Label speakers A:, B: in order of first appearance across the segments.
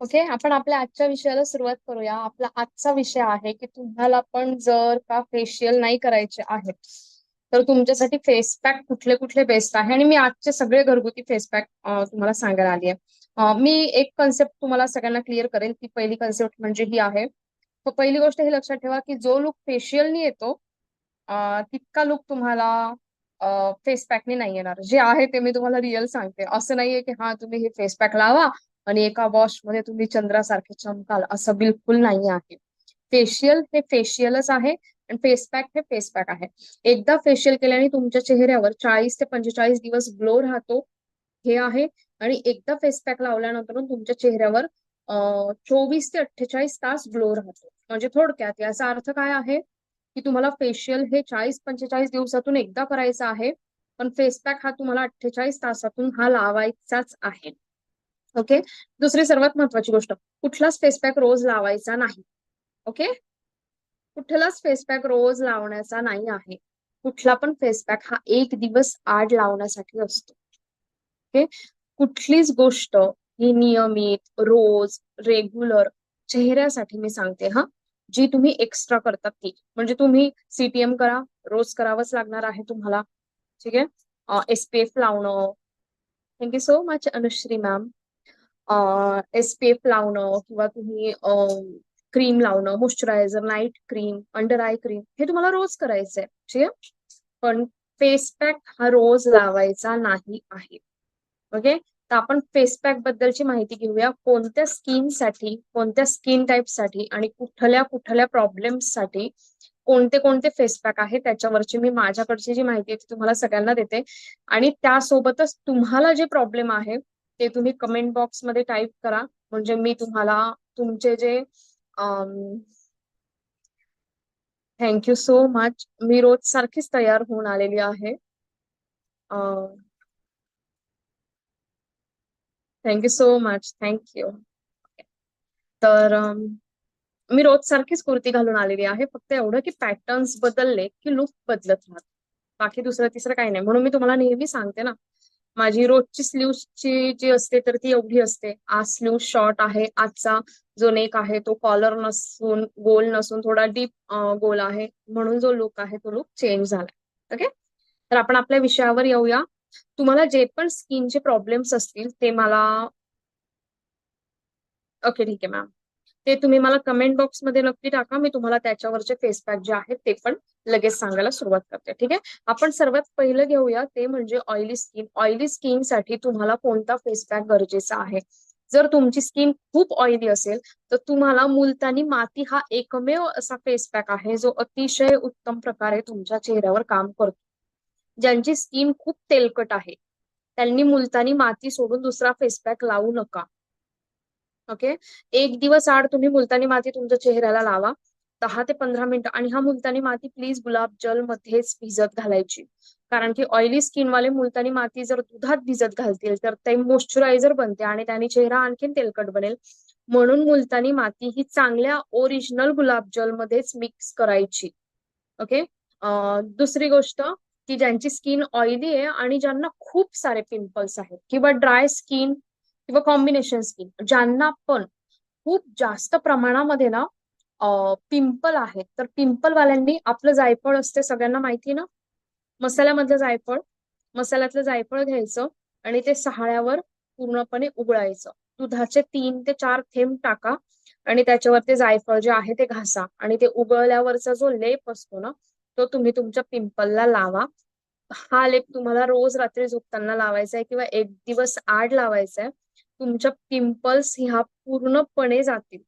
A: Okay आपण आपल्या आजच्या विषयाला सुरुवात करूया. आपला आजचा विषय आहे की तुम्हाला पण जर का फेशियल नाही करायचे आहेत तर तुमच्यासाठी फेस पॅक कुठले कुठले बेस्ट आहे? आणि मी आजचे सगळे घरगुती फेस पॅक तुम्हाला सांगायला आली आहे मी एक कन्सेप्ट तुम्हाला सगळ्यांना क्लिअर करेल ती पहिली कन्सेप्ट म्हणजे ही आहे. तर पहिली गोष्ट ही लक्षात ठेवा की जो लुक फेशियलनी येतो तितका लुक तुम्हाला फेस पॅकने नाही येणार. जे आहे ते मी तुम्हाला रिअल सांगते. असं नाहीये की हा तुम्ही हे फेस पॅक लावा आणि एका वॉशमध्ये तुम्ही चंद्रासारखे चमकाल असं बिलकुल नाही आहे. फेशियल हे फेशियलच आहे आणि फेस पॅक हे फेस पॅक आहे. एकदा फेशियल केल्याने तुमच्या चेहऱ्यावर चाळीस ते पंचेचाळीस दिवस ग्लो राहतो हे आहे. आणि एकदा फेस पॅक लावल्यानंतर तुमच्या चेहऱ्यावर चोवीस ते अठ्ठेचाळीस तास ग्लो राहतो. म्हणजे थोडक्यात याचा अर्थ काय आहे? की तुम्हाला फेशियल हे चाळीस पंचेचाळीस दिवसातून एकदा करायचं आहे पण फेस पॅक हा तुम्हाला अठ्ठेचाळीस तासातून हा लावायचाच आहे. ओके? दुसरी सर्वात महत्वाची गोष्ट कुठलाच फेस पॅक रोज लावायचा नाही. ओके? कुठलाच फेस पॅक रोज लावण्याचा नाही आहे. कुठला पण फेस पॅक हा एक दिवस आड लावण्यासाठी असतो. ओके? कुठलीच गोष्ट ही नियमित रोज रेग्युलर चेहऱ्यासाठी मी सांगते हा. जी तुम्ही एक्स्ट्रा करतात ती. म्हणजे तुम्ही सीटीएम करा रोज करावंच लागणार आहे तुम्हाला. ठीक आहे? एसपीएफ लावणं. Thank you so much Anushri ma'am S P F लावणं किंवा तुम्ही क्रीम लावणं moisturiser night cream under eye cream हे तुम्हाला रोज करायचंय ठीक आहे? पण फेस पॅक हा रोज लावायचा नाही आहे. ओके तर आपण फेस पॅक बद्दलची माहिती घेऊया. कोणत्या स्किनसाठी कोणत्या स्किन टाईपसाठी आणि कुठल्या कुठल्या प्रॉब्लेमसाठी कोणते कोणते फेस पॅक आहे त्याच्यावरची मी माझ्याकडची जी माहिती आहे ती तुम्हाला सगळ्यांना देते. आणि त्यासोबतच तुम्हाला जे प्रॉब्लेम आहे ते तुम्ही कमेंट बॉक्समध्ये टाईप करा. म्हणजे मी तुम्हाला तुमचे जे थँक्यू सो मच मी रोज सारखीच तयार होऊन आलेली आहे. थँक्यू सो मच थँक्यू तर मी रोज सारखीच कुर्ती घालून आलेली आहे. फक्त एवढं की पॅटर्न्स बदलले की लुक बदलत राहत. बाकी दुसरं तिसरं काही नाही. म्हणून मी तुम्हाला नेहमी सांगते ना माझी रोजची स्लीव्हची जी असते तर ती एवढी असते. आज स्लीव शॉर्ट आहे आजचा जो नेक आहे तो कॉलर नसून गोल नसून थोडा डीप गोल आहे. म्हणून जो लुक आहे तो लुक चेंज झाला ओके? तर आपण आपल्या विषयावर येऊया. तुम्हाला जे पण स्किनचे प्रॉब्लेम्स असतील ते मला ओके ठीक आहे मॅम. ते तुम्ही मला कमेंट बॉक्समध्ये नक्की टाका. मी तुम्हाला त्याच्यावरचे फेस पॅक जे आहेत ते पण लगेच सांगायला सुरुवात करते. ठीक आहे? आपण सर्वात पहिलं घेऊया. ते म्हणजे ऑइली स्किन ऑइली स्किनसाठी तुम्हाला कोणता फेस पॅक गरजेचा आहे? जर तुमची स्किन खूप ऑइली असेल तर तुम्हाला मुलतानी माती हा एकमेव असा फेस पॅक आहे जो अतिशय उत्तम प्रकारे तुमच्या चेहऱ्यावर काम करतो. ज्यांची स्किन खूप तेलकट आहे. त्यांनी मुलतानी माती सोडून दुसरा फेस पॅक लावू नका. ओके? एक दिवस आड तुम्ही मुलतानी माती तुमच्या चेहऱ्याला लावा. दहा ते पंधरा मिनिटं. आणि हा मुलतानी माती प्लीज गुलाब जल मध्येच भिजत घालायची. कारण की ऑइली स्किन वाले मुलतानी माती जर दुधात भिजत घालतील तर ते मॉइश्चरायझर बनते आणि त्याने चेहरा आणखीन तेलकट बनेल. म्हणून मुलतानी माती ही चांगल्या ओरिजिनल गुलाबजल मध्येच मिक्स करायची. ओके? दुसरी गोष्ट की ज्यांची स्किन ऑइली आहे आणि ज्यांना खूप सारे पिंपल्स आहेत किंवा ड्राय स्किन किंवा कॉम्बिनेशन स्किन ज्यांना पण खूप जास्त प्रमाणामध्ये ना पिंपल आहेत. तर पिंपलवाल्यांनी आपलं जायफळ असते सगळ्यांना माहिती ना? मसाल्यामधलं जायफळ मसाल्यातलं जायफळ घ्यायचं आणि ते सहाळ्यावर पूर्णपणे उघळायचं दुधाचे तीन ते चार थेंब टाका आणि त्याच्यावर ते जायफळ जे आहे ते घासा आणि ते उगळल्यावरचा जो लेप असतो ना तो तुम्ही तुमच्या पिंपलला लावा. हा लेप तुम्हाला रोज रात्री झोपताना लावायचा आहे किंवा एक दिवस आड लावायचा आहे. तुमच्या पिंपल्स ह्या पूर्णपणे जातील.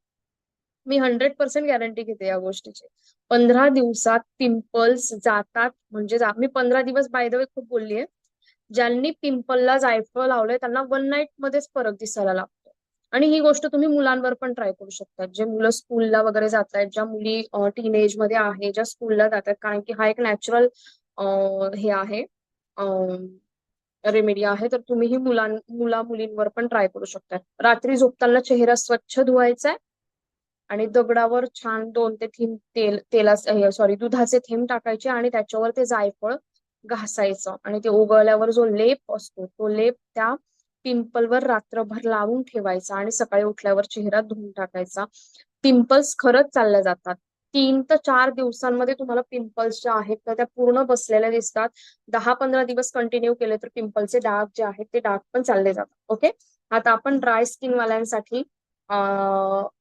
A: मी हंड्रेड पर्सेंट गॅरंटी घेते या गोष्टीची. पंधरा दिवसात पिंपल्स जातात म्हणजे जा मी पंधरा दिवस बाय द वे खूप बोलली आहे ज्यांनी पिंपलला जायफळ लावलंय त्यांना वन नाईट मध्येच फरक दिसायला लागतो. आणि ही गोष्ट तुम्ही मुलांवर पण ट्राय करू शकता. जे मुलं स्कूलला वगैरे जात आहेत ज्या मुली टीन एजमध्ये आहे ज्या स्कूलला जातात कारण की हा एक नॅचरल हे आहे. रेमेडी आहे तर तुम्ही ही मुलां मुला मुलींवर पण ट्राय करू शकता रात्री झोपताना चेहरा स्वच्छ धुवायचा आहे आणि दगडावर छान दोन ते तीन तेल तेला सॉरी दुधाचे थेंब टाकायचे आणि त्याच्यावर ते जायफळ घासायचं आणि ते उगळल्यावर जो लेप असतो तो लेप त्या पिंपलवर रात्रभर लावून ठेवायचा आणि सकाळी उठल्यावर चेहरा धुवून टाकायचा. पिंपल्स खरंच चालल्या जातात. तीन ते चार दिवसांमध्ये तुम्हाला पिंपल्स ज्या आहेत त्या पूर्ण बसलेल्या दिसतात. दहा पंधरा दिवस कंटिन्यू केले तर पिंपलचे डाग जे आहेत ते डाग पण चालले जातात. ओके आता आपण ड्राय स्किन वाल्यांसाठी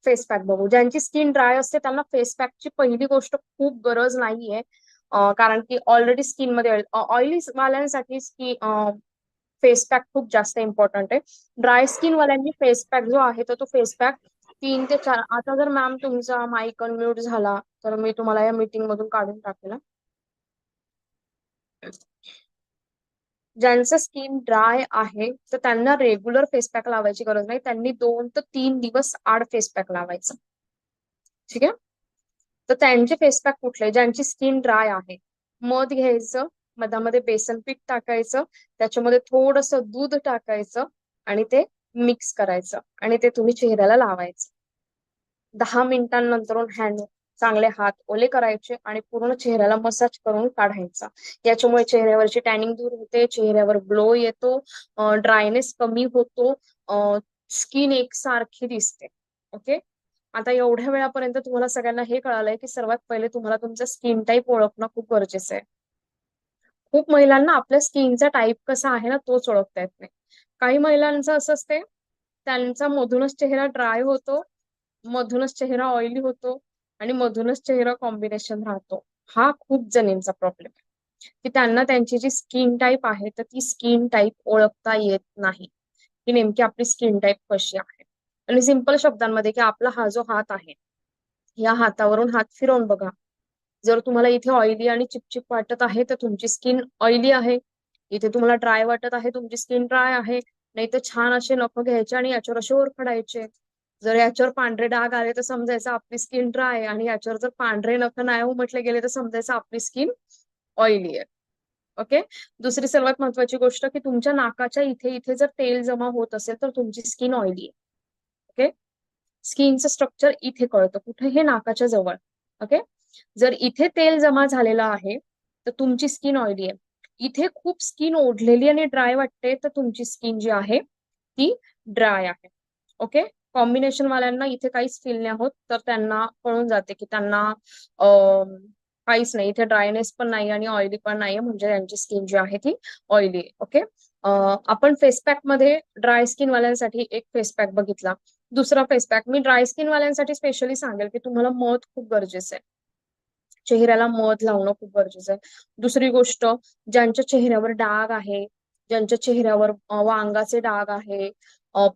A: फेस पॅक बघू. ज्यांची स्किन ड्राय असते त्यांना फेस पॅकची पहिली गोष्ट खूप गरज नाहीये. कारण की ऑलरेडी स्किनमध्ये ऑइली वाल्यांसाठी स्किन फेस पॅक खूप जास्त इम्पॉर्टंट आहे. ड्राय स्किन वाल्यांनी फेस पॅक जो आहे तर तो फेस पॅक तीन ते चार. आता जर मॅम तुमचा माईक अनम्यूट झाला तर मी तुम्हाला या मीटिंग मधून काढून टाकेल ज्यांचं स्किन ड्राय आहे तर त्यांना रेग्युलर फेस पॅक लावायची गरज नाही. त्यांनी दोन ते तीन दिवस आड फेस पॅक लावायचं. ठीक आहे? तर त्यांचे फेस पॅक कुठले? ज्यांची स्किन ड्राय आहे. मध घ्यायचं मधामध्ये बेसन पीठ टाकायचं त्याच्यामध्ये थोडस दूध टाकायचं आणि ते मिक्स करायचं आणि ते तुम्ही चेहऱ्याला लावायचं. दहा मिनिटांनंतर हँड चांगले हात ओले करायचे आणि पूर्ण चेहऱ्याला मसाज करून काढायचा. याच्यामुळे चेहऱ्यावरची टॅनिंग दूर होते चेहऱ्यावर ग्लो येतो ड्रायनेस कमी होतो स्किन एकसारखी दिसते. ओके आता एवढ्या वेळापर्यंत तुम्हाला सगळ्यांना हे कळालंय की सर्वात पहिले तुम्हाला तुमचं स्किन टाईप ओळखणं खूप गरजेचं आहे. खूप महिलांना आपल्या स्किनचा टाईप कसा आहे ना तोच ओळखता येत नाही. काही महिलांचं असं असते त्यांचा मधूनच चेहरा ड्राय होतो मधूनच चेहरा ऑइली होतो आणि मधूनच चेहरा कॉम्बिनेशन राहतो. हा खूप जणींचा प्रॉब्लेम आहे. की त्यांना त्यांची जी स्किन टाईप आहे तर ती स्किन टाईप ओळखता येत नाही. की नेमकी आपली स्किन टाईप कशी आहे. आणि सिंपल शब्दांमध्ये की आपला हा जो हात आहे या हातावरून हात फिरवून बघा. जर तुम्हाला इथे ऑइली आणि चिपचिप वाटत आहे तर तुमची स्किन ऑइली आहे. इथे तुम्हाला ड्राय वाटत आहे तुमची स्किन ड्राय आहे. नाही तर छान असे नख घ्यायचे आणि याच्यावर असे ओरखडायचे. जर याच्यावर पांढरे डाग आले तर समजायचं आपली स्किन ड्राय आणि याच्यावर जर पांढरे नख नाही म्हटले गेले तर समजायचं आपली स्किन ऑइली आहे. ओके दुसरी सर्वात महत्वाची गोष्ट की तुमच्या नाकाच्या इथे इथे जर तेल जमा होत असेल तर तुमची स्किन ऑइली आहे. ओके स्किनचं स्ट्रक्चर इथे कळतं. कुठे? हे नाकाच्या जवळ. ओके जर इथे तेल जमा झालेलं आहे तर तुमची स्किन ऑइली आहे. इथे खूप स्किन ओढलेली आणि ड्राय वाटते तर तुमची स्किन जी आहे ती ड्राय आहे. ओके कॉम्बिनेशन वाल्यांना इथे काहीच फील नाही होत तर त्यांना कळून जाते की त्यांना काहीच नाही. इथे ड्रायनेस पण नाही आणि ऑइली पण नाही म्हणजे त्यांची स्किन जी आहे ती ऑइली आहे ओके आपण फेस पॅकमध्ये ड्राय स्किन वाल्यांसाठी एक फेस पॅक बघितला. दुसरा फेस पॅक मी ड्राय स्किन वाल्यांसाठी स्पेशली सांगेल की तुम्हाला मध खूप गरजेचं आहे. चेहऱ्याला मध लावणं खूप गरजेचं आहे. दुसरी गोष्ट ज्यांच्या चेहऱ्यावर डाग आहे ज्यांच्या चेहऱ्यावर वांगाचे डाग आहे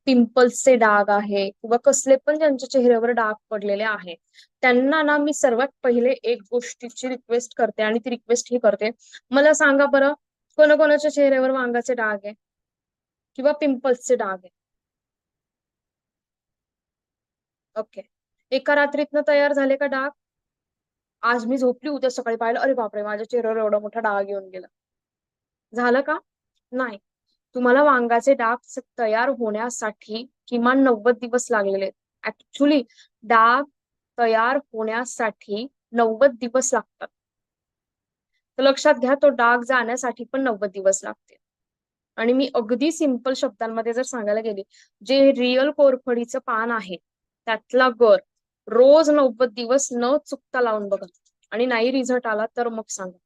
A: पिंपल्सचे डाग आहे किंवा कसले पण ज्यांच्या चेहऱ्यावर डाग पडलेले आहे त्यांना ना मी सर्वात पहिले एक गोष्टीची रिक्वेस्ट करते आणि ती रिक्वेस्ट ही करते. मला सांगा बरं कोणाकोणाच्या चेहऱ्यावर वांगाचे डाग आहे? किंवा पिंपल्सचे डाग आहे? ओके. एका रात्रीतनं तयार झाले का डाग? आज मी झोपली उद्या सकाळी पाहिलं अरे बापरे माझ्या चेहऱ्यावर एवढा मोठा डाग येऊन गेला. झालं का? नाही. तुम्हाला वांगाचे डाग तयार होण्यासाठी किमान नव्वद दिवस लागलेले ऍक्च्युली डाग तयार होण्यासाठी नव्वद दिवस लागतात. तर लक्षात घ्या तो डाग जाण्यासाठी पण नव्वद दिवस लागते आणि मी अगदी सिंपल शब्दांमध्ये जर सांगायला गेले जे रिअल कोरफडीचं पान आहे त्यातला गर रोज नव्वद दिवस न चुकता लावून बघा. आणि नाही रिझल्ट आला तर मग सांगा.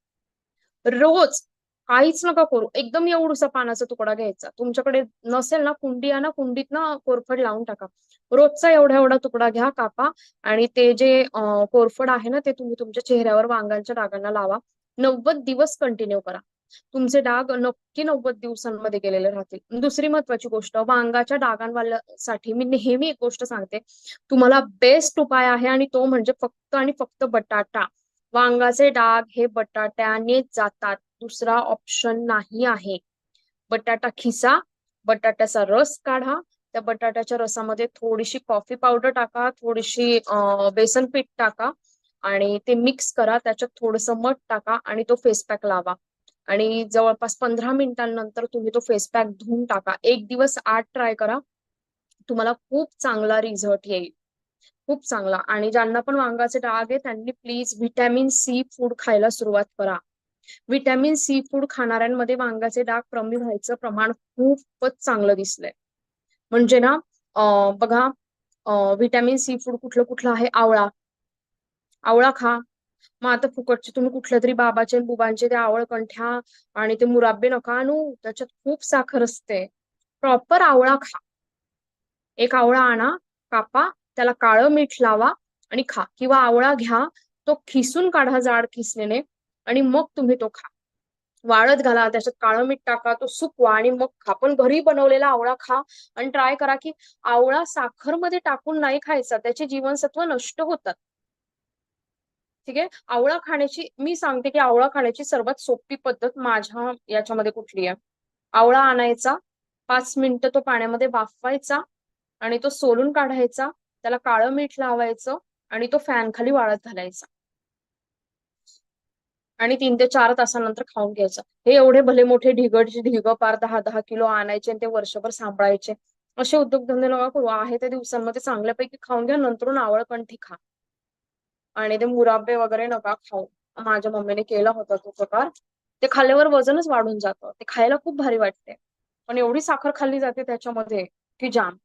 A: रोज काहीच नका करू. एकदम एवढूसा पानाचा तुकडा घ्यायचा. तुमच्याकडे नसेल ना कुंडी ना कुंडीत ना कोरफड लावून टाका. रोजचा एवढा एवढा तुकडा घ्या कापा आणि ते जे कोरफड आहे ना ते तुम्ही तुमच्या चेहऱ्यावर वांगांच्या डागांना लावा. नव्वद दिवस कंटिन्यू करा. तुमचे डाग नक्की नव्वद दिवसांमध्ये गेलेले राहतील. दुसरी महत्वाची गोष्ट वांगाच्या डागांवाल्यासाठी मी नेहमी एक गोष्ट सांगते. तुम्हाला बेस्ट उपाय आहे आणि तो म्हणजे फक्त आणि फक्त बटाटा. वांगाचे डाग हे बटाट्याने जातात. दुसरा ऑप्शन नाही आहे. बटाटा खिसा बटाट्याचा रस काढा. त्या बटाट्याच्या रसामध्ये थोडीशी कॉफी पावडर टाका थोडीशी बेसन पीठ टाका आणि ते मिक्स करा. त्याच्यात थोडस मध टाका आणि तो फेस पॅक लावा. आणि जवळपास पंधरा मिनिटांनंतर तुम्ही तो फेस पॅक धुवून टाका. एक दिवस आठ ट्राय करा. तुम्हाला खूप चांगला रिझल्ट येईल. खूप चांगला. आणि ज्यांना पण वांगाचे डाग आहे त्यांनी प्लीज व्हिटॅमिन सी फूड खायला सुरुवात करा. व्हिटॅमिन सी फूड खाणाऱ्यांमध्ये वांगाचे डाग कमी व्हायचं प्रमाण खूपच चांगलं दिसलंय. म्हणजे ना बघा व्हिटॅमिन सी फूड कुठलं कुठलं आहे? आवळा. आवळा खा. मग आता फुकटचे तुम्ही कुठल्या तरी बाबाचे बुबांचे ते आवळ कंठ्या आणि ते मुराब्बे नका आणू त्याच्यात खूप साखर असते. प्रॉपर आवळा खा. एक आवळा आणा कापा त्याला काळं मीठ लावा आणि खा. किंवा आवळा घ्या तो खिसून काढा जाड खिसलेने आणि मग तुम्ही तो खा. वाळत घाला त्याच्यात काळं मीठ टाका तो सुकवा आणि मग खा. पण घरी बनवलेला आवळा खा आणि ट्राय करा की आवळा साखरमध्ये टाकून नाही खायचा त्याचे जीवनसत्व नष्ट होतात. ठीक आहे? आवळा खाण्याची मी सांगते की आवळा खाण्याची सर्वात सोपी पद्धत माझ्या याच्यामध्ये कुठली आहे? आवळा आणायचा पाच मिनिटं तो पाण्यामध्ये वाफवायचा आणि तो सोलून काढायचा त्याला काळं मीठ लावायचं आणि तो फॅन खाली वाळत घालायचा. आणि तीन ते चार तासानंतर खाऊन घ्यायचं. हे एवढे भले मोठे ढिगडचे ढिग पार दहा दहा किलो आणायचे आणि ते वर्षभर सांभाळायचे. असे उद्योगधंदे नका करू. आहे त्या दिवसांमध्ये चांगल्यापैकी खाऊन घ्या नंतरून आवळ कंठी खा आणि ते मुराबे वगैरे नका खाऊ. माझ्या मम्मीने केला होता तो प्रकार. ते खाल्ल्यावर वजनच वाढून जातं. ते खायला खूप भारी वाटते. पण एवढी साखर खाल्ली जाते त्याच्यामध्ये की जाम.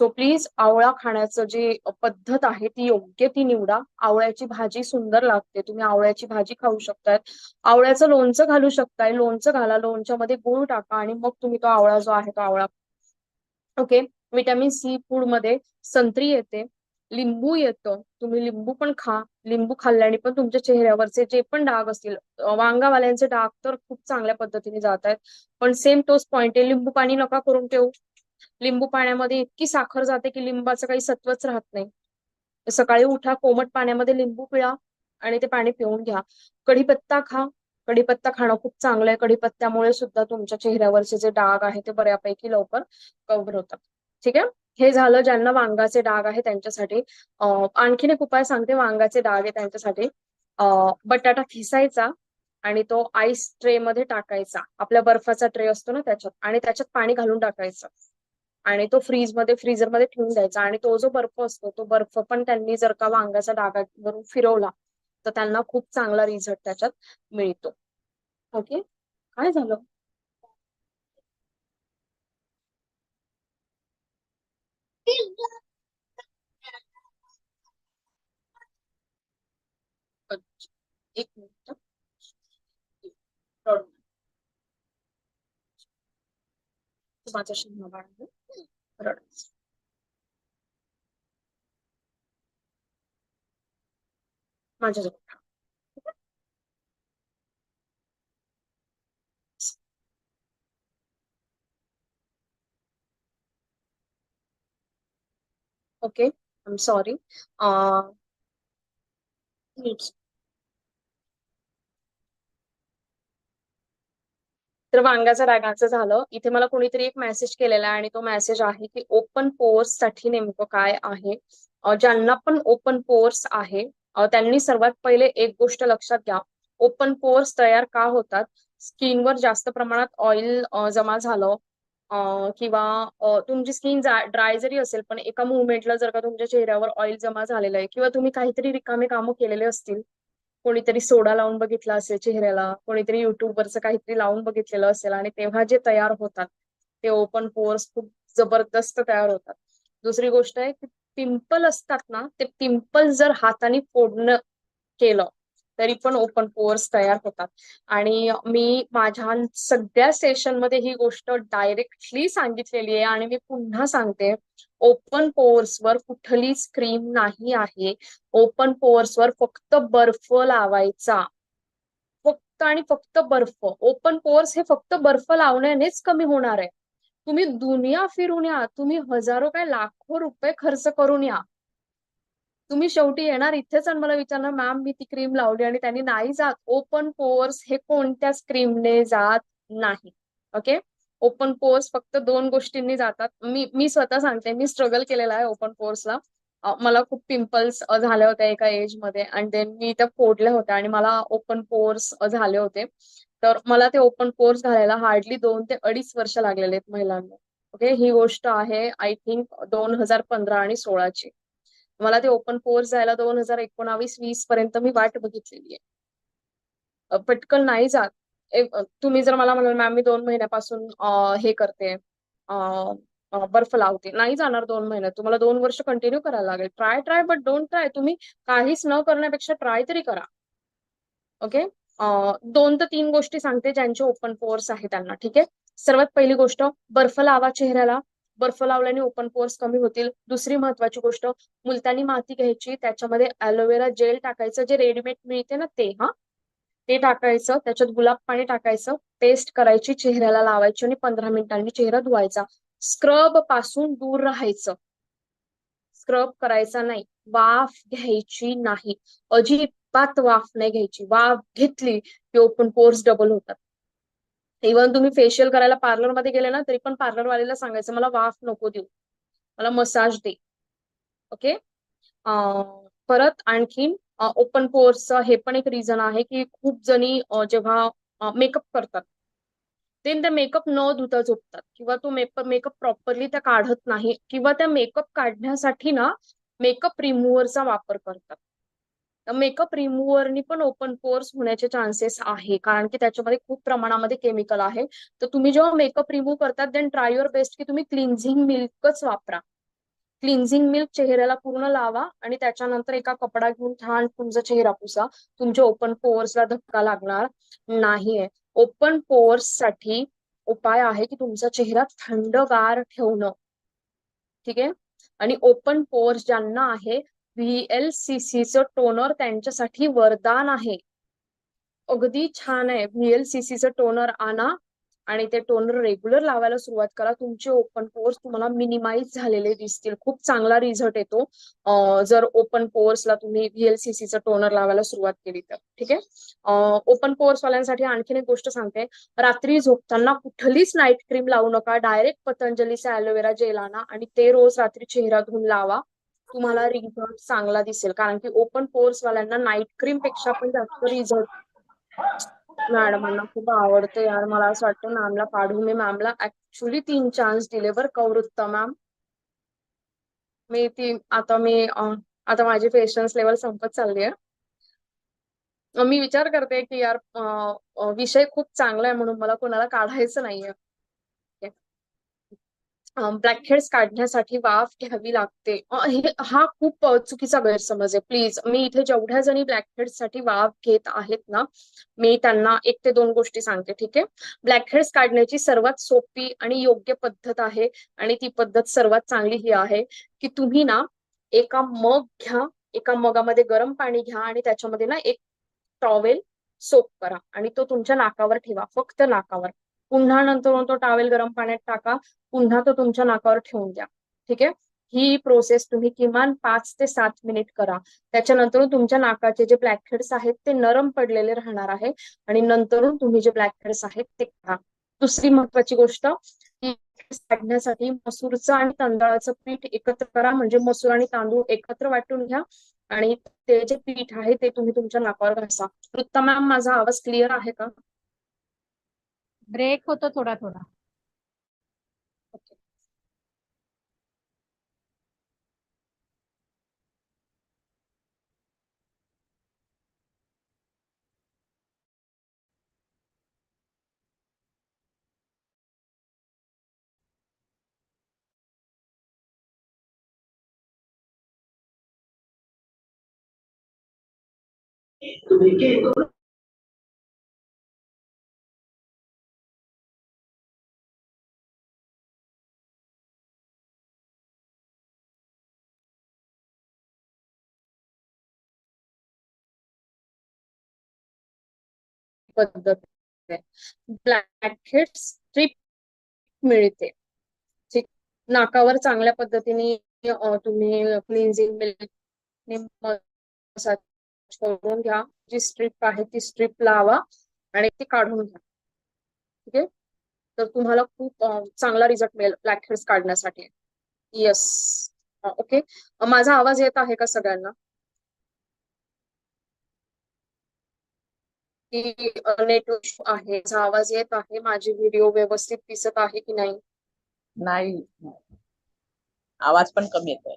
A: सो प्लीज आवळा खाण्याचं जी पद्धत आहे ती योग्य ती निवडा. आवळ्याची भाजी सुंदर लागते. तुम्ही आवळ्याची भाजी खाऊ शकताय. आवळ्याचं लोणचं घालू शकताय. लोणचं घाला. लोणच्यामध्ये गुळ टाका आणि मग तुम्ही तो आवळा जो आहे तो आवळा. ओके विटॅमिन सी फूडमध्ये संत्री येते. लिंबू येतं. तुम्ही लिंबू पण खा. लिंबू खाल्ल्याने पण तुमच्या चेहऱ्यावरचे जे पण डाग असतील वांगावाल्यांचे डाग तर खूप चांगल्या पद्धतीने जात आहेत पण सेम तोच पॉइंट आहे. लिंबू पाणी नका करून ठेवू. लिंबू पाण्यामध्ये इतकी साखर जाते की लिंबाचं काही सत्वच राहत नाही. सकाळी उठा कोमट पाण्यामध्ये लिंबू पिळा आणि ते पाणी पिऊन घ्या. कढीपत्ता खा. कढीपत्ता खाणं खूप चांगलं आहे. कढीपत्त्यामुळे सुद्धा तुमच्या चेहऱ्यावरचे जे डाग आहे ते बऱ्यापैकी लवकर कव्हर होतात. ठीक आहे? हे झालं ज्यांना वांगाचे डाग आहे त्यांच्यासाठी. आणखीन एक उपाय सांगते वांगाचे डाग आहे त्यांच्यासाठी. बटाटा खिसायचा आणि तो आईस ट्रे मध्ये टाकायचा. आपल्या बर्फाचा ट्रे असतो ना त्याच्यात आणि त्याच्यात पाणी घालून टाकायचं. आणि तो फ्रीजमध्ये फ्रीजरमध्ये ठेवून द्यायचा. आणि तो जो बर्फ असतो तो बर्फ पण त्यांनी जर का वांग्याच्या डागावरून फिरवला तर त्यांना खूप चांगला रिझल्ट त्याच्यात मिळतो. ओके काय झालं? एक मिनिट माझ्याशी रडायचं माझ्या ओके आय एम सॉरी तर वांगाचं रागाचं झालं. इथे मला कोणीतरी एक मेसेज केलेला आहे आणि तो मेसेज आहे की ओपन पोर्ससाठी नेमकं काय आहे? ज्यांना पण ओपन पोर्स आहे त्यांनी सर्वात पहिले एक गोष्ट लक्षात घ्या. ओपन पोर्स तयार का होतात? स्किनवर जास्त प्रमाणात ऑइल जमा झालं. किंवा तुमची स्किन ड्राय जरी असेल पण एका मुवमेंटला जर का तुमच्या चेहऱ्यावर ऑइल जमा झालेलं आहे किंवा तुम्ही काहीतरी रिकामे कामं केलेले असतील कोणीतरी सोडा लावून बघितला असेल चेहऱ्याला कोणीतरी युट्यूबवरचं काहीतरी लावून बघितलेलं असेल आणि तेव्हा जे तयार होतात ते ओपन पोर्स खूप जबरदस्त तयार होतात. दुसरी गोष्ट आहे की पिंपल असतात ना ते पिंपल जर हाताने फोडणं केलं तरी पण ओपन पोअर्स तयार होतात. आणि मी माझ्या सगळ्या सेशनमध्ये ही गोष्ट डायरेक्टली सांगितलेली आहे आणि मी पुन्हा सांगते ओपन पोअर्स वर स्क्रीम नाही आहे. ओपन पोअर्स वर फक्त बर्फ लावायचा. फक्त आणि फक्त बर्फ. ओपन पोअर्स हे फक्त बर्फ लावण्यानेच कमी होणार आहे. तुम्ही दुनिया फिरून या. तुम्ही हजारो काय लाखो रुपये खर्च करून या. तुम्ही शेवटी येणार इथेच आणि मला विचारणार मॅम मी ती क्रीम लावली आणि त्यांनी नाही जात. ओपन पोअर्स हे कोणत्याच क्रीमने जात नाही. ओके ओपन पोअर्स फक्त दोन गोष्टींनी जातात. मी मी स्वतः सांगते मी स्ट्रगल केलेला आहे ओपन पोअर्सला मला खूप पिंपल्स झाले होते एका एजमध्ये आणि देन मी त्या फोडल्या होत्या आणि मला ओपन पोअर्स झाले होते. तर मला ते ओपन कोर्स घालायला हार्डली दोन ते अडीच वर्ष लागलेले आहेत महिलांना. ओके ही गोष्ट आहे आय थिंक दोन हजार पंधरा आणि सोळाची. मला ते ओपन कोर्स जायला दोन हजार एकोणावीस वीस पर्यंत मी वाट बघितलेली आहे. पटकन नाही जात. तुम्ही जर मला म्हणाल मॅम मी दोन महिन्यापासून हे करते बर्फ लावते. नाही जाणार दोन महिन्यात. तुम्हाला दोन वर्ष कंटिन्यू करायला लागेल. Try try but don't try तुम्ही काहीच न करण्यापेक्षा ट्राय तरी करा. ओके दोन ते तीन गोष्टी सांगते ज्यांचे ओपन पोअर्स आहे त्यांना. ठीक आहे? सर्वात पहिली गोष्ट बर्फ लावा चेहऱ्याला. बर्फ लावल्याने ओपन पोर्स कमी होतील. दुसरी महत्वाची गोष्ट मुलतानी माती घ्यायची त्याच्यामध्ये ॲलोवेरा जेल टाकायचं जे रेडीमेड मिळते ना ते हा? ते टाकायचं त्याच्यात गुलाब पाणी टाकायचं पेस्ट करायची चेहऱ्याला लावायची आणि पंधरा मिनिटांनी चेहरा धुवायचा. स्क्रबपासून दूर राहायचं. स्क्रब करायचा नाही. वाफ घ्यायची नाही. अजिबात वाफ नाही घ्यायची. वाफ घेतली की ओपन पोर्स डबल होतात. इव्हन तुम्ही फेशियल करायला पार्लरमध्ये गेले ना तरी पण पार्लर सांगायचं मला वाफ नको देऊ. मला मसाज दे. ओके परत आणखीन ओपन पोर्स हे पण एक रिझन आहे की खूप जणी जेव्हा मेकअप करतात ते त्या मेकअप न धुता झोपतात किंवा तो मेकअप मेकअप प्रॉपरली त्या काढत नाही किंवा त्या मेकअप काढण्यासाठी ना मेकअप रिमूव्हरचा वापर करतात. मेकअप रिमूव्हरनी पण ओपन पोर्स होण्याचे चान्सेस आहे. कारण की त्याच्यामध्ये खूप प्रमाणामध्ये केमिकल आहे. तर तुम्ही जेव्हा मेकअप रिमूव्ह करतात देन ट्राय युअर बेस्ट की तुम्ही क्लिन्झिंग मिल्कच वापरा. क्लिन्झिंग मिल्क चेहऱ्याला पूर्ण लावा आणि त्याच्यानंतर एका कपडा घेऊन छान तुमचा चेहरा पुसा. तुमच्या ओपन पोअर्सला धक्का लागणार नाहीये. ओपन पोअर्ससाठी उपाय आहे की तुमचा चेहरा थंडगार ठेवणं. ठीक आहे? आणि ओपन पोअर्स ज्यांना आहे व्हीएलसीसीचं टोनर त्यांच्यासाठी वरदान आहे. अगदी छान आहे. व्हीएलसीसीचं टोनर आणा आणि ते टोनर रेग्युलर लावायला सुरुवात करा. तुमचे ओपन पोर्स तुम्हाला मिनिमाइज झालेले दिसतील. खूप चांगला रिझल्ट येतो. जर ओपन पोर्सला तुम्ही व्हीएलसीसीचं टोनर लावायला सुरुवात केली तर. ठीक आहे? ओपन पोर्स वाल्यांसाठी आणखीन एक गोष्ट सांगते. रात्री झोपताना कुठलीच नाईट क्रीम लावू नका. डायरेक्ट पतंजलीचा ॲलोवेरा जेल आणा आणि ते रोज रात्री चेहरा धुवून लावा. तुम्हाला रिझल्ट चांगला दिसेल. कारण की ओपन पोर्स वाल्यांना नाईट क्रीमपेक्षा पण जास्त रिझल्ट मॅडमांना खूप आवडते यार. मला असं वाटतं मॅमला काढू मी. मॅमला ऍक्च्युली तीन चान्स दिले बरं कवृत्त मॅम मी ती आता मी आता माझी पेशन्स लेवल संपत चालली आहे. मी विचार करते की यार विषय खूप चांगला आहे म्हणून मला कोणाला काढायचं नाहीये. ब्लॅकहेड्स काढण्यासाठी वाफ घ्यावी लागते. हा खूप चुकीचा गैरसमज आहे. प्लीज मी इथे जेवढ्या जणी ब्लॅक हेड्ससाठी वाफ घेत आहेत ना मी त्यांना एक ते दोन गोष्टी सांगते ठीक आहे? ब्लॅक हेड्स काढण्याची सर्वात सोपी आणि योग्य पद्धत आहे आणि ती पद्धत सर्वात चांगली ही आहे की तुम्ही ना एका मग घ्या एका मगामध्ये गरम पाणी घ्या आणि त्याच्यामध्ये ना एक टॉवेल सोप करा आणि तो तुमच्या नाकावर ठेवा फक्त नाकावर. पुन्हा नंतर तो टावेल गरम पाण्यात टाका. पुन्हा तो तुमच्या नाकावर ठेवून द्या. ठीक आहे? ही प्रोसेस तुम्ही किमान पाच ते सात मिनिट करा. त्याच्यानंतर तुमच्या नाकाचे जे ब्लॅकहेड्स आहेत ते नरम पडलेले राहणार आहे. आणि नंतर तुम्ही जे ब्लॅकहेड्स आहेत ते करा दुसरी महत्वाची गोष्ट काढण्यासाठी मसूरचं आणि तांदळाचं पीठ एकत्र करा. म्हणजे मसूर आणि तांदूळ एकत्र वाटून घ्या. आणि ते जे पीठ आहे ते तुम्ही तुमच्या नाकावर घासा. वृत्ता मॅम माझा आवाज क्लिअर आहे का?
B: ब्रेक होतो थोडा थोडा.
A: ओके. पद्धत ब्लॅक हेड स्ट्रीप मिळते. ठीक? नाकावर चांगल्या पद्धतीने तुम्ही क्लिन्झिंग मिल्क करून घ्या. जी स्ट्रीप आहे ती स्ट्रीप लावा आणि ती काढून घ्या. ठीक आहे? तर तुम्हाला खूप चांगला रिझल्ट मिळेल ब्लॅक हेड्स काढण्यासाठी. येस ओके माझा आवाज येत आहे का सगळ्यांना? की नेटवर्क इश्यू आहे आवाज येत आहे माझी व्हिडिओ व्यवस्थित दिसत आहे की नाही?
C: नाही. आवाज पण कमी येतोय.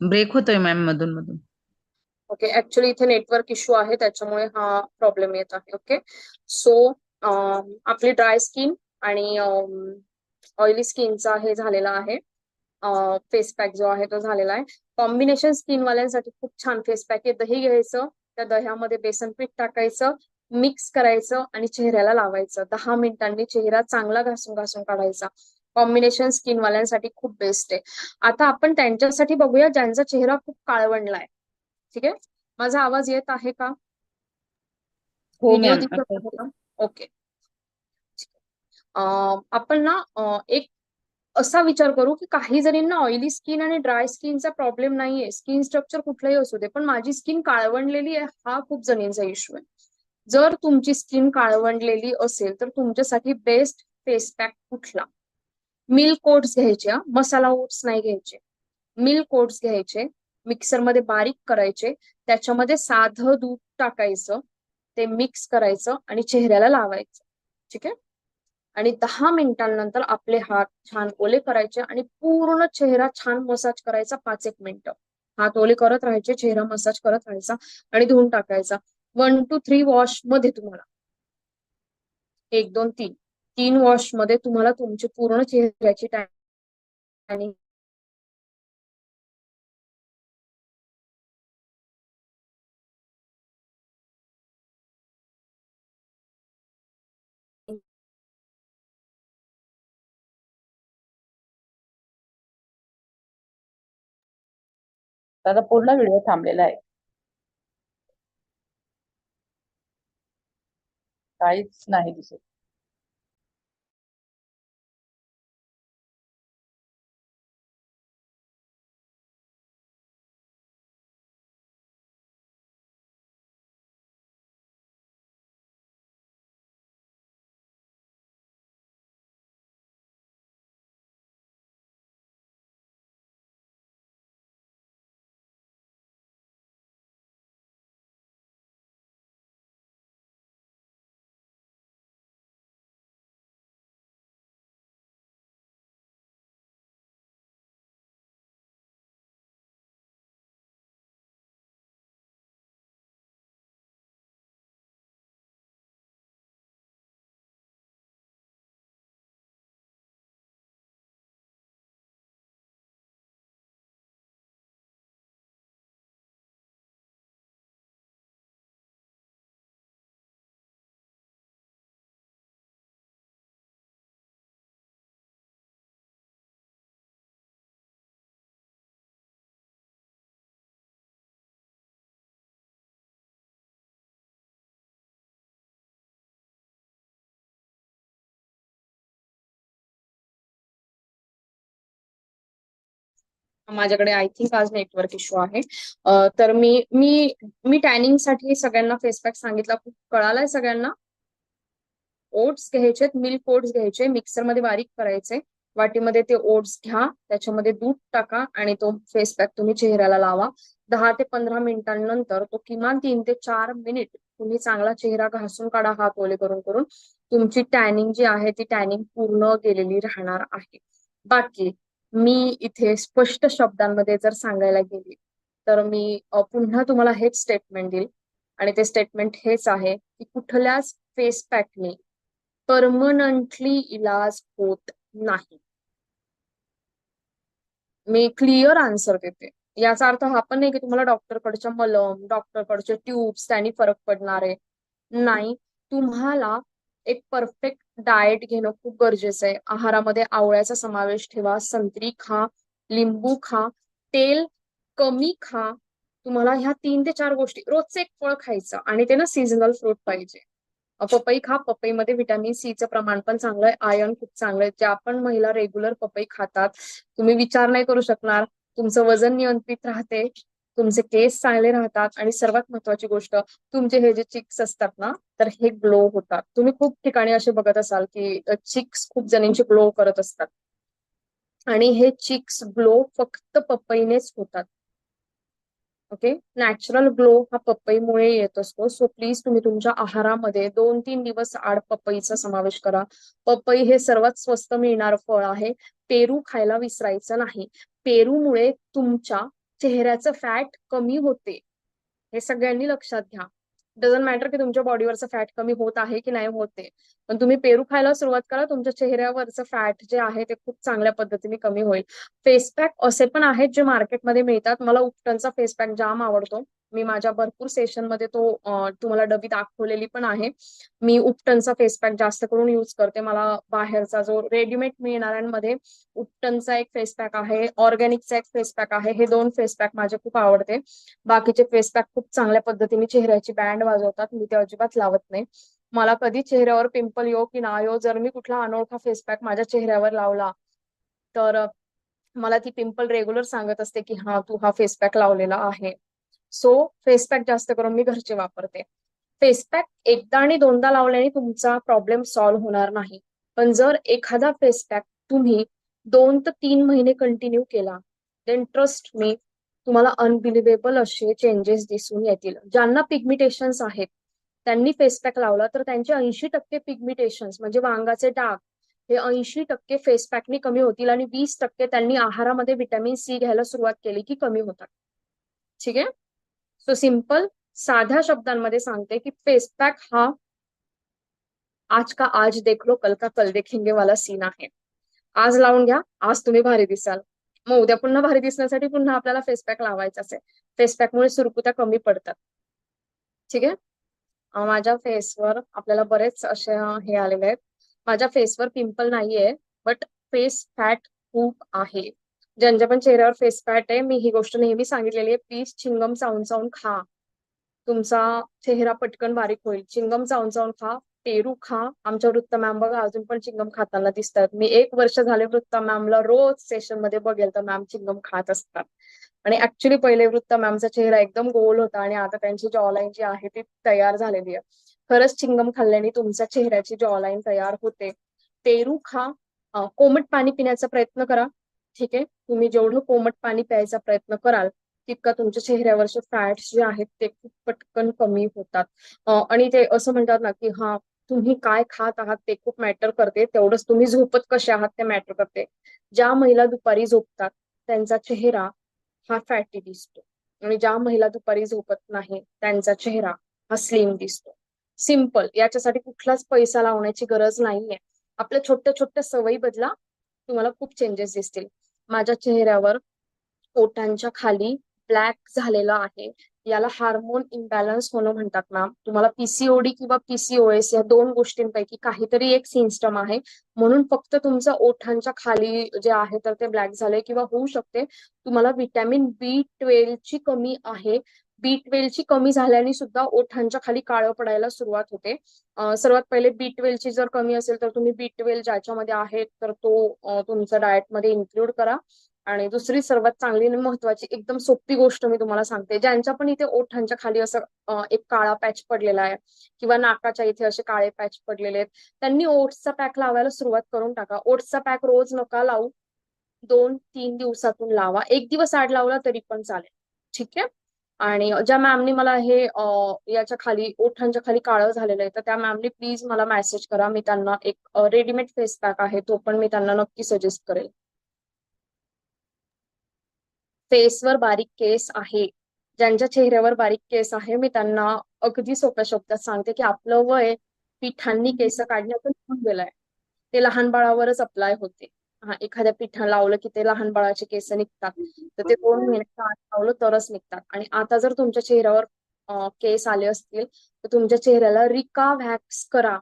D: ब्रेक होतोय मॅम मधून मधून.
A: ओके ऍक्च्युली इथे नेटवर्क इश्यू आहे त्याच्यामुळे हा प्रॉब्लेम येत आहे ओके सो आपली ड्राय स्किन आणि ऑइली स्किनचा हे झालेला आहे. फेस पॅक जो आहे तो झालेला आहे. कॉम्बिनेशन स्किन वाल्यांसाठी खूप छान फेस पॅक आहे. दही घ्यायचं त्या दह्यामध्ये बेसन पीठ टाकायचं मिक्स करायचं आणि चेहऱ्याला लावायचं. दहा मिनिटांनी चेहरा चांगला घासून घासून काढायचा. कॉम्बिनेशन स्किन वाल्यांसाठी खूप बेस्ट आहे. आता आपण त्यांच्यासाठी बघूया ज्यांचा चेहरा खूप काळवंडलाय. ठीक आहे? माझा आवाज येत आहे का?
C: हो
A: ओके आपण ना एक असा विचार करू की काही जणींना ऑइली स्किन आणि ड्राय स्किनचा प्रॉब्लेम नाहीये. स्किन स्ट्रक्चर कुठलाही असू दे पण माझी स्किन काळवंडलेली आहे हा खूप जणींचा इश्यू आहे. जर तुमची स्किन काळवंडलेली असेल तर तुमच्यासाठी बेस्ट फेस पॅक कुठला? मिल्क ओट्स घ्यायचे हा, मसाला ओट्स नाही घ्यायचे. मिल्क ओट्स घ्यायचे मिक्सरमध्ये बारीक करायचे त्याच्यामध्ये साधं दूध टाकायचं ते मिक्स करायचं आणि चेहऱ्याला लावायचं. ठीक आहे? आणि दहा मिनिटांनंतर आपले हात छान ओले करायचे आणि पूर्ण चेहरा छान मसाज करायचा पाच एक मिनिटं. हात ओले करत राहायचे चेहरा मसाज करत राहायचा आणि धुवून टाकायचा. वन टू थ्री वॉशमध्ये तुम्हाला. एक दोन तीन. तीन वॉशमध्ये तुम्हाला तुमची पूर्ण चेहऱ्याची टॅनिंग
C: आता पूर्ण व्हिडिओ थांबलेला आहे. काहीच नाही दिसत.
A: माझ्याकडे आय थिंक आज नेटवर्क इश्यू आहे. तर मी मी मी टॅनिंगसाठी सगळ्यांना फेस पॅक सांगितला. खूप कळालाय सगळ्यांना. ओट्स घ्यायचे मिल्क ओट्स घ्यायचे मिक्सरमध्ये बारीक करायचे वाटीमध्ये ते ओट्स घ्या. त्याच्यामध्ये दूध टाका आणि तो फेस पॅक तुम्ही चेहऱ्याला लावा. दहा ते पंधरा मिनिटांनंतर तो किमान तीन ते चार मिनिट तुम्ही चांगला चेहरा घासून काढा हात ओले करून करून. तुमची टॅनिंग जी आहे ती टॅनिंग पूर्ण गेलेली राहणार आहे. बाकी मी इथे स्पष्ट शब्दांमध्ये जर सांगायला गेली तर मी पुन्हा तुम्हाला हेच स्टेटमेंट देईल. आणि ते स्टेटमेंट हेच आहे की कुठल्याच फेस पॅकने परमनंटली इलाज होत नाही. मी क्लिअर आन्सर देते. याचा अर्थ हा पण नाही की तुम्हाला डॉक्टरकडच्या मलम डॉक्टरकडचे ट्यूब्स त्यांनी फरक पडणार आहे. नाही तुम्हाला एक परफेक्ट डाएट घेणं खूप गरजेचं आहे. आहारामध्ये आवळ्याचा समावेश ठेवा संत्री खा लिंबू खा तेल कमी खा. तुम्हाला ह्या तीन ते चार गोष्टी रोजचं एक फळ खायचं आणि ते ना सीझनल फ्रूट पाहिजे. पपई खा पपईमध्ये व्हिटॅमिन सीचं प्रमाण पण चांगलं आहे. आयर्न खूप चांगलं आहे. ज्या पण महिला रेग्युलर पपई खातात तुम्ही विचार नाही करू शकणार. तुमचं वजन नियंत्रित राहते. तुमचे केस चांगले राहतात आणि सर्वात महत्वाची गोष्ट तुमचे हे जे चिक्स असतात ना तर हे ग्लो होतात. तुम्ही खूप ठिकाणी असे बघत असाल की चिक्स खूप जणींचे ग्लो करत असतात. आणि हे चिक्स ग्लो फक्त पपईनेच होतात. ओके? नॅचरल ग्लो हा पपईमुळे येत असतो. सो प्लीज तुम्ही तुमच्या आहारामध्ये दोन तीन दिवस आड पपईचा समावेश करा. पपई हे सर्वात स्वस्त मिळणार फळ आहे. पेरू खायला विसरायचं नाही. पेरूमुळे तुमच्या चेहऱ्याचं फॅट कमी होते. हे सगळ्यांनी लक्षात घ्या. डझंट मॅटर की तुमच्या बॉडीवरचं फॅट कमी होत आहे की नाही होते. पण तुम्ही पेरू खायला सुरुवात करा तुमच्या चेहऱ्यावरचं फॅट जे आहे ते खूप चांगल्या पद्धतीने कमी होईल. फेस पॅक असे पण आहेत जे मार्केटमध्ये मिळतात. मला उपटनचा फेस पॅक जाम आवडतो. मी माझ्या भरपूर सेशनमध्ये तो तुम्हाला डबी दाखवलेली पण आहे. मी उपटनचा फेस पॅक जास्त करून युज करते. मला बाहेरचा जो रेडीमेड मिळणाऱ्यांमध्ये उपटनचा एक फेस पॅक आहे ऑर्गॅनिकचा एक फेस पॅक आहे. हे दोन फेस पॅक माझे खूप आवडते. बाकीचे फेस पॅक खूप चांगल्या पद्धतीने चेहऱ्याची बँड वाजवतात. मी ते अजिबात लावत नाही. मला कधी चेहऱ्यावर पिंपल येऊ की ना येऊ जर मी कुठला अनोळखा फेस पॅक माझ्या चेहऱ्यावर लावला तर मला ती पिंपल रेग्युलर सांगत असते की हा तू हा फेस पॅक लावलेला आहे. सो फेस पॅक जास्त करून मी घरचे वापरते. फेस पॅक एकदा आणि दोनदा लावल्याने तुमचा प्रॉब्लेम सॉल्व्ह होणार नाही. पण जर एखादा फेस पॅक तुम्ही दोन ते तीन महिने कंटिन्यू केला देन ट्रस्ट मी तुम्हाला अनबिलिव्हेबल असे चेंजेस दिसून येतील. ज्यांना पिगमिटेशन्स आहेत त्यांनी फेस पॅक लावला तर त्यांचे ऐंशी टक्के पिगमिटेशन्स म्हणजे वांगाचे डाग हे ऐंशी टक्के फेस पॅकनी कमी होतील आणि वीस टक्के त्यांनी आहारामध्ये व्हिटॅमिन सी घ्यायला सुरुवात केली की कमी होतात. ठीक आहे? सो सिंपल साध्या शब्दांमध्ये सांगते की फेस पॅक हा आज का आज देख लो कल का कल देखेंगे वाला सीन आहे. आज लावून घ्या आज तुम्ही भारी दिसाल. मग उद्या पुन्हा भारी दिसण्यासाठी पुन्हा आपल्याला फेस पॅक लावायचाच आहे फेस पॅकमुळे सुरकुत्या कमी पडतात. ठीक आहे? माझ्या फेसवर आपल्याला बरेच असे हे आलेले आहेत. माझ्या फेसवर पिंपल नाहीये बट फेस फॅट खूप आहे. ज्यांच्या पण चेहऱ्यावर फेस पॅट आहे मी ही गोष्ट नेहमी सांगितलेली आहे प्लीज चिंगम चावून चावून खा. तुमचा चेहरा पटकन बारीक होईल. चिंगम चावून चावून खा पेरू खा. आमच्या वृत्त मॅम बघा अजून पण चिंगम खाताना दिसतात. मी एक वर्ष झाले वृत्त मॅमला रोज सेशनमध्ये बघेल तर मॅम चिंगम खात असतात. आणि ऍक्च्युली पहिले वृत्त मॅमचा चेहरा एकदम गोल होता आणि आता त्यांची जॉलाईन जी आहे ती तयार झालेली आहे. खरंच चिंगम खाल्ल्याने तुमच्या चेहऱ्याची जॉलाईन तयार होते. पेरू खा. कोमट पाणी पिण्याचा प्रयत्न करा. ठीक आहे. तुम्ही जेवढं कोमट पाणी प्यायचा प्रयत्न कराल तितका तुमच्या चेहऱ्यावरचे फॅट्स जे आहेत ते खूप पटकन कमी होतात. आणि ते असं म्हणतात ना की हा तुम्ही काय खात आहात ते खूप मॅटर करते. तेवढंच तुम्ही झोपत कसे आहात ते मॅटर करते. ज्या महिला दुपारी झोपतात त्यांचा चेहरा हा फॅटी दिसतो. आणि ज्या महिला दुपारी झोपत नाही त्यांचा चेहरा हा स्लिम दिसतो. सिंपल याच्यासाठी कुठलाच पैसा लावण्याची गरज नाहीये. आपल्या छोट्या छोट्या सवयी बदला तुम्हाला खूप चेंजेस दिसतील. माझ्या चेहऱ्यावर ओठांच्या खाली ब्लॅक झालेलं आहे. याला हार्मोन इम्बॅलन्स होणं म्हणतात मॅम. तुम्हाला पीसीओडी किंवा पीसीओएस या दोन गोष्टींपैकी काहीतरी एक सिस्टम आहे. म्हणून फक्त तुमचं ओठांच्या खाली जे आहे तर ते ब्लॅक झाले किंवा होऊ शकते. तुम्हाला विटॅमिन बी ट्वेल्व ची कमी आहे. बी ट्वेल्वची कमी झाल्याने सुद्धा ओठांच्या खाली काळं पडायला सुरुवात होते. सर्वात पहिले बी ट्वेल्वची जर कमी असेल तर तुम्ही बी ट्वेल्व ज्याच्यामध्ये आहे तर तो अं, तुमच्या डाएटमध्ये इन्क्लूड करा. आणि दुसरी सर्वात चांगली आणि महत्वाची एकदम सोपी गोष्ट मी तुम्हाला सांगते. ज्यांच्या पण इथे ओठांच्या खाली असं एक काळा पॅच पडलेला आहे किंवा नाकाच्या इथे असे काळे पॅच पडलेले आहेत त्यांनी ओट्सचा पॅक लावायला सुरुवात करून टाका. ओट्सचा पॅक रोज नका लावू. दोन तीन दिवसातून लावा. एक दिवस आड लावला तरी पण चालेल. ठीक आहे? आणि ज्या मॅमनी मला हे याच्या खाली ओठांच्या खाली काळं झालेलं आहे तर त्या मॅमनी प्लीज मला मेसेज करा. मी त्यांना एक रेडीमेड फेस पॅक आहे तो पण मी त्यांना नक्की सजेस्ट करेल. फेसवर बारीक केस आहे. ज्यांच्या चेहऱ्यावर बारीक केस आहे मी त्यांना अगदी सोप्या शब्दात सांगते की आपलं वय पिठांनी केस काढण्याचं निघून गेलंय. ते लहान बाळावरच अप्लाय होते. हा एखाद्या पिठा लावलं की ते लहान बाळाचे केस निघतात. तर ते दोन महिन्याच्या आत लावलं तरच निघतात. आणि आता जर तुमच्या चेहऱ्यावर केस आले असतील तर तुमच्या चेहऱ्याला रिका व्हॅक्स करा.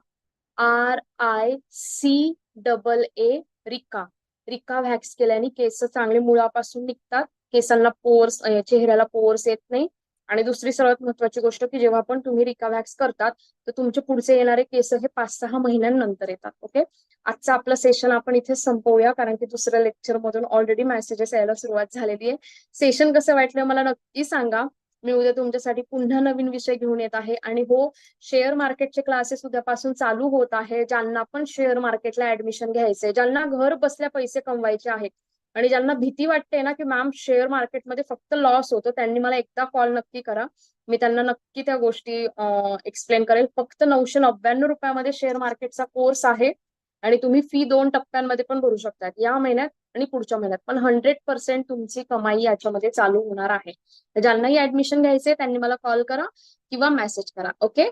A: R I C double A Rica. Rica wax केल्याने केस चांगले मुळापासून निघतात. केसांना पोर्स चेहऱ्याला पोर्स येत नाही. आणि दुसरी सर्वात महत्वाची गोष्ट की जेव्हा पण तुम्ही रिकावॅक्स करतात तर तुमचे पुढचे येणारे केस हे पाच सहा महिन्यांनंतर येतात ओके? आजचं आपलं सेशन आपण इथे संपवूया कारण की दुसऱ्या लेक्चर मधून ऑलरेडी मेसेजेस यायला सुरुवात झालेली आहे. सेशन कसं वाटलं मला नक्की सांगा. मी उद्या तुमच्यासाठी पुन्हा नवीन विषय घेऊन येत आहे. आणि हो शेअर मार्केटचे क्लासेस उद्यापासून चालू होत आहे ज्यांना पण शेअर मार्केटला ऍडमिशन घ्यायचंय ज्यांना घर बसल्या पैसे कमवायचे आहेत आणि ज्यांना भीती वाटते ना की मॅम शेअर मार्केटमध्ये फक्त लॉस होतो त्यांनी मला एकदा कॉल नक्की करा. मी त्यांना नक्की त्या गोष्टी एक्सप्लेन करेल. फक्त नऊशे नव्याण्णव रुपयामध्ये शेअर मार्केटचा कोर्स आहे आणि तुम्ही फी दोन टप्प्यांमध्ये पण भरू शकता या महिन्यात आणि पुढच्या महिन्यात. पण हंड्रेड पर्सेंट तुमची कमाई याच्यामध्ये चालू होणार आहे. ज्यांनाही ऍडमिशन घ्यायचे त्यांनी मला कॉल करा किंवा मेसेज करा. ओके?